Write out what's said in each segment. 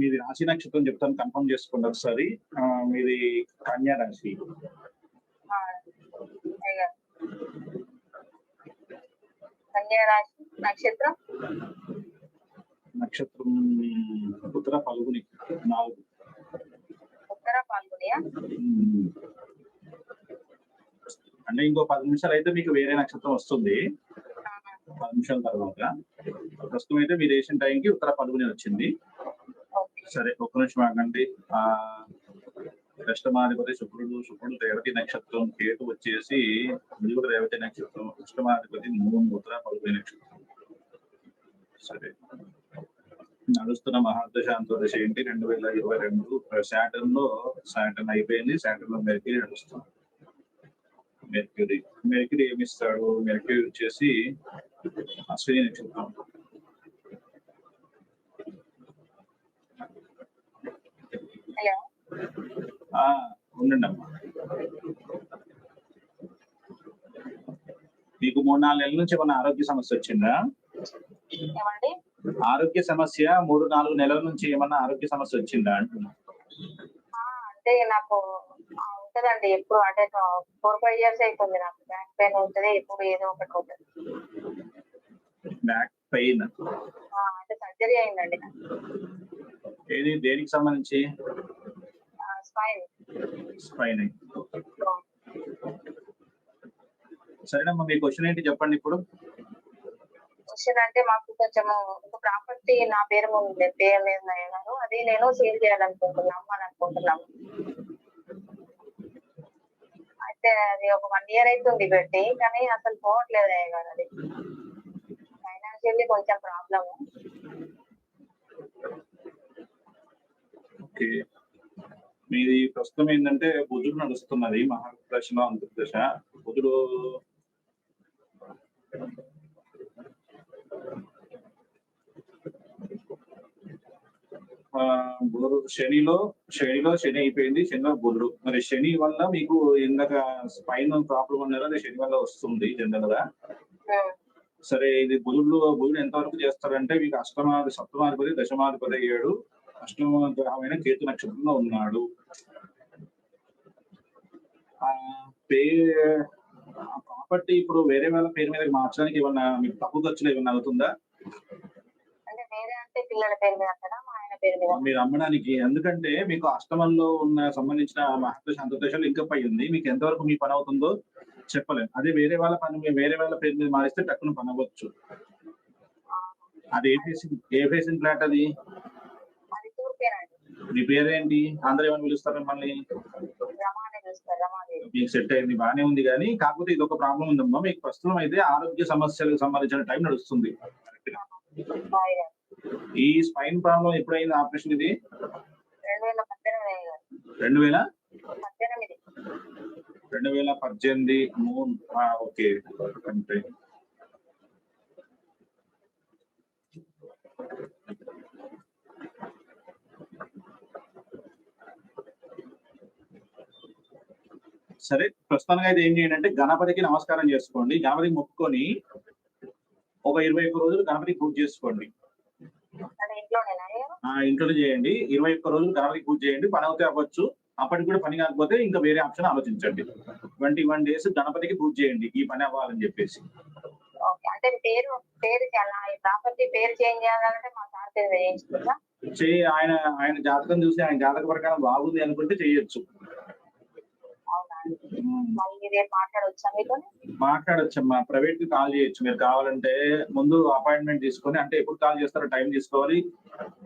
మీది రాశి నక్షత్రం చెప్తాను కన్ఫర్మ్ చేసుకోండి ఒకసారి. మీది కన్యా రాశి. కన్యా రాశి నక్షత్రం? నక్షత్రం ఉత్తర పలుగుని నాలుగు. ఉత్తర పాల్గొనియా. అంటే ఇంకో పది నిమిషాలు అయితే మీకు వేరే నక్షత్రం వస్తుంది. పది నిమిషాల తర్వాత. ప్రస్తుతం అయితే మీరు వేసిన టైంకి ఉత్తర పలుగుని వచ్చింది. సరే ఒక్క నిమిషం ఆగండి. ఆ అష్టమాధిపతి శుక్రుడు శుక్రుడు రేవతి నక్షత్రం కేతు వచ్చేసి ఇది రేవతి నక్షత్రం అష్టమాధిపతి మూడు ముద్ర పలుగుని నక్షత్రం. సరే. నడుస్తున్న మహాదశ అంతర్దశ ఏంటి? రెండు వేల ఇరవై రెండు శాటర్న్లో శాటర్న్ అయిపోయింది. శాటర్న్లో మెర్క్యూరీ నడుస్తుంది. మెర్క్యూరీ. మెర్క్యూరీ ఏమి ఇస్తాడు మెర్క్యూరీ వచ్చేసి అశ్విని నక్షత్రం హలో ఆ, ఉండండి అమ్మా. మీకు మూడు నాలుగు నెలల నుంచి ఏమైనా ఆరోగ్య సమస్య వచ్చిందా? ఆరోగ్య సమస్య మూడు నాలుగు నెలల నుంచి ఏమన్నా ఆరోగ్య సమస్య వచ్చిందా అంటున్నా. అంటే నాకు ఉంటదండి ఎప్పుడు అంటే ఫోర్ ఫైవ్ ఇయర్స్ అవుతుంది నాకు. బ్యాక్ పెయిన్ ఉంటుంది ఎప్పుడు ఏదో ఒకటి ఉంటుంది. Back pain. అంటే సర్జరీ అయిందండి ఏది దేనికి సంబంధించి? స్పైన్ స్పైన్ సరేనమ్మా మీ క్వశ్చన్ ఏంటి? చెప్పండి ఇప్పుడు. క్వశ్చన్ అంటే మాకు కొంచెం ఒక ప్రాపర్టీ నా పేరు ఉంది. పేరు మీద అయ్యారు అది నేను సేల్ చేయాలనుకుంటున్నాము అని అనుకుంటున్నాము. అయితే అది ఒక వన్ ఇయర్ అవుతుంది పెట్టి కానీ అసలు పోవట్లేదు అయ్య గారు అది. ఫైనాన్షియల్లీ కొంచెం ప్రాబ్లమ్ ఓకే మీది ప్రస్తుతం ఏంటంటే బుధుడు నడుస్తున్నది మహాదశలో అంతర్దశ. బుధుడు ఆ, బుధుడు శనిలో శనిలో శని అయిపోయింది శనిలో బుధుడు. మరి శని వల్ల మీకు ఇందాక స్పైన్ ప్రాబ్లం అన్నారు అది శని వల్ల వస్తుంది జనరల్గా. సరే ఇది బుధుడు బుధుడు ఎంతవరకు చేస్తారంటే మీకు అష్టమాది సప్తమాధిపతి దశమాధిపతి అయ్యాడు అష్టమ గ్రహమైన కేతు నక్షత్రంలో ఉన్నాడు. ఆ పే ప్రాపర్టీ ఇప్పుడు వేరే వాళ్ళ పేరు మీద మార్చడానికి ఏమన్నా మీకు తక్కువ ఖర్చులు ఏమన్నా అవుతుందా? అంటే వేరే అంటే పిల్లల పేరు మీద అంటారా? మా ఆయన పేరు మీద? మీరు అమ్మడానికి ఎందుకంటే మీకు అష్టమంలో ఉన్న సంబంధించిన మహత్వ శాంతోషాలు ఇంకా పై ఉంది. మీకు ఎంతవరకు మీ పని అవుతుందో చెప్పలేము అదే వేరే వాళ్ళ పని వేరే వాళ్ళ పేరు మీద మారిస్తే టక్కున పని అవ్వచ్చు. అది ఏ ఫేసింగ్ ఏ ఫేసింగ్ ఫ్లాట్ అది? మీ పేరేంటి? అందరూ ఏమని పిలుస్తారు మిమ్మల్ని? మీకు సెట్ అయింది బాగానే ఉంది కానీ కాకపోతే ఇది ఒక ప్రాబ్లం ఉందమ్మా. మీకు ప్రస్తుతం అయితే ఆరోగ్య సమస్యలకు సంబంధించిన టైం నడుస్తుంది. ఈ స్పైన్ ప్రాబ్లం ఎప్పుడైంది ఆపరేషన్ ఇది? రెండు వేల రెండు వేల పద్దెనిమిది మూన్ ఓకే. అంటే సరే ప్రస్తుతానికి అయితే ఏం చేయండి అంటే గణపతికి నమస్కారం చేసుకోండి. గణపతికి మొక్కుకొని ఒక ఇరవై ఒక్క రోజులు గణపతికి పూజ చేసుకోండి. ఇంట్లో చేయండి. ఇరవై ఒక్క రోజులు గణపతికి పూజ చేయండి. పని అవుతే అవ్వచ్చు. అప్పటికి కూడా పని కాకపోతే ఇంకా వేరే ఆప్షన్ ఆలోచించండి. ట్వంటీ వన్ డేస్ గణపతికి పూజ చేయండి. ఈ పని అవ్వాలని చెప్పేసి. అంటే పేరు పేరు చాలా ప్రాపర్టీ పేరు చేంజ్ చేయాలంటే మా సార్ ఆయన ఆయన జాతకం చూసి ఆయన జాతక ప్రకారం బాగుంది అనుకుంటే చేయొచ్చు. మాట్లాడొచ్చమ్మా. ప్రైవేట్కి కాల్ చేయొచ్చు. మీరు కావాలంటే ముందు అపాయింట్మెంట్ తీసుకొని అంటే ఎప్పుడు కాల్ చేస్తారో టైం తీసుకోవాలి.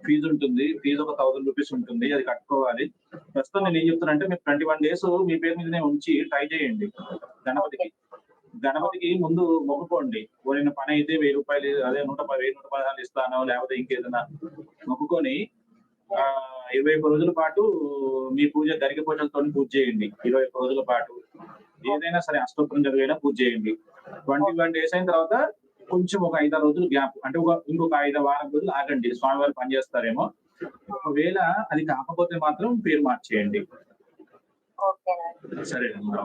ఫీజు ఉంటుంది. ఫీజు ఒక థౌసండ్ రూపీస్ ఉంటుంది. అది కట్టుకోవాలి. ప్రస్తుతం నేను ఏం చెప్తానంటే మీరు ట్వంటీ వన్ డేస్ మీ పేరు మీదనే ఉంచి ట్రై చేయండి. గణపతికి. గణపతికి ముందు మొక్కుకోండి. ఓడిన పని అయితే వెయ్యి రూపాయలు అదే నూట పది వెయ్యి నూట పదహారు ఇస్తాను లేకపోతే ఇంకేదైనా మొక్కుకొని ఇరవై ఒక్క రోజుల పాటు మీ పూజ గరిక పూజలతో పూజ చేయండి. ఇరవై ఒక్క రోజుల పాటు. ఏదైనా సరే అష్టోత్తరం జరిగైనా పూజ చేయండి. ట్వంటీ వన్ డేస్ అయిన తర్వాత కొంచెం ఒక ఐదారు రోజులు గ్యాప్ అంటే ఒక ఇంకొక ఐదు వారం రోజులు ఆగండి. స్వామివారు పనిచేస్తారేమో ఒకవేళ అది కాకపోతే మాత్రం పేరు మార్చేయండి. సరేనమ్మా